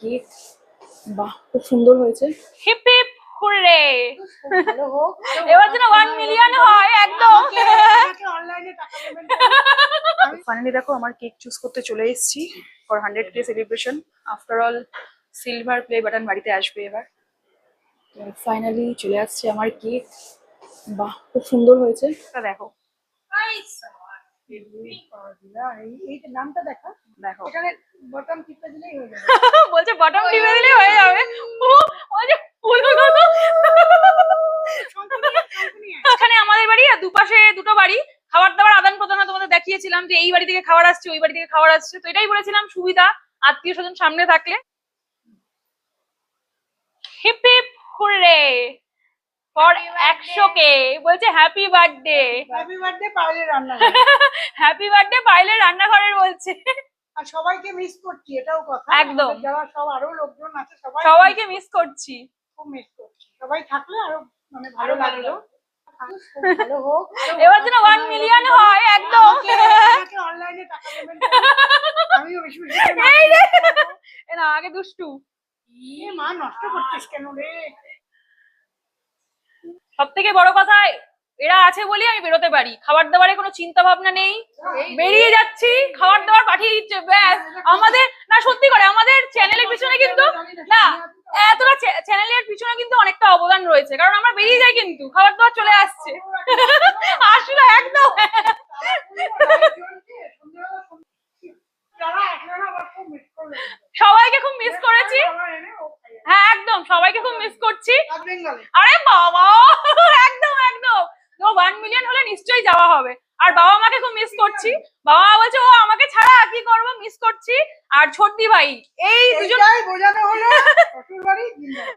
Cake বাহ খুব সুন্দর হয়েছে হিপ হিপ হুররে এবার যেন ওয়ান মিলিয়ন হয় একদম অনলাইনে টাকা পেমেন্ট ফাইনালি দেখো আমার কেক চুজ করতে চলে এসেছি for hundred K celebration after all silver play button বাড়িতে আসবে এবার ফাইনালি চলে আসছে আমার কেক বাহ খুব সুন্দর হয়েছে এটা দেখো এই নামটা দেখা দেখো বটম টিপে দিলেই হয়ে যাবে। বলছে বটম টিপে দিলে হয়ে যাবে। ও, ফুলগুলো এখানে আমাদের বাড়ি আর দুপাশে দুটো বাড়ি। খাবার দাবার আদান প্রদান তোমাদের দেখিয়েছিলাম যে এই বাড়ি থেকে খাবার আসছে ওই বাড়ি থেকে খাবার আসছে। তো এটাই বলেছিলাম সুবিধা আত্মীয় স্বজন সামনে থাকলে। হিপ হিপ হুররে ফর একশো কে। বলছে হ্যাপি বার্থডে হ্যাপি বার্থডে পাইলে রান্না হ্যাপি বার্থডে পাইলে রান্নাঘরের বলছে। আর সবাইকে মিস করছি এটাও কথা। একদম। যারা সব আরও লোকজন আছে সবাই সবাইকে মিস করছি। খুব মিস করছি। সবাই থাকলে আরও মানে ভালো লাগল। এবার যেন ওয়ান মিলিয়ন হয় একদম। অনলাইনে টাকা পেমেন্ট আমিও বেশি বেশি এই রে নাচতে থাকব। এ না আগে দুষ্টু। এ মা নষ্ট করছিস কেন রে? সব থেকে বড় কথা এরা আছে বলেই আমি বেরোতে পারি। খাবার দাবারে কোনো চিন্তা ভাবনা নেই। বেরিয়ে যাচ্ছি খাবার দাবার পাঠিয়ে দিচ্ছে ব্যাস। আমাদের না সত্যি করে আমাদের চ্যানেলের পিছনে কিন্তু না এতটা চ্যানেলের পিছনে কিন্তু অনেকটা অবদান রয়েছে। কারণ আমরা বেরিয়ে যাই কিন্তু খাবার দাবার চলে আসছে। আসলে একদম। সবাইকে খুব মিস করেছি। হ্যাঁ একদম সবাইকে খুব মিস করছি। আরে বাবা একদম তো ওয়ান মিলিয়ন হলে নিশ্চয়ই যাওয়া হবে। আর বাবা মাকে খুব মিস করছি। বাবা মা বলছে ও আমাকে ছাড়া কি করব? মিস করছি। আর ছোট্টি ভাই এই দুজন বোঝানো হলো। শ্বশুর বাড়ি জিন্দাবাদ।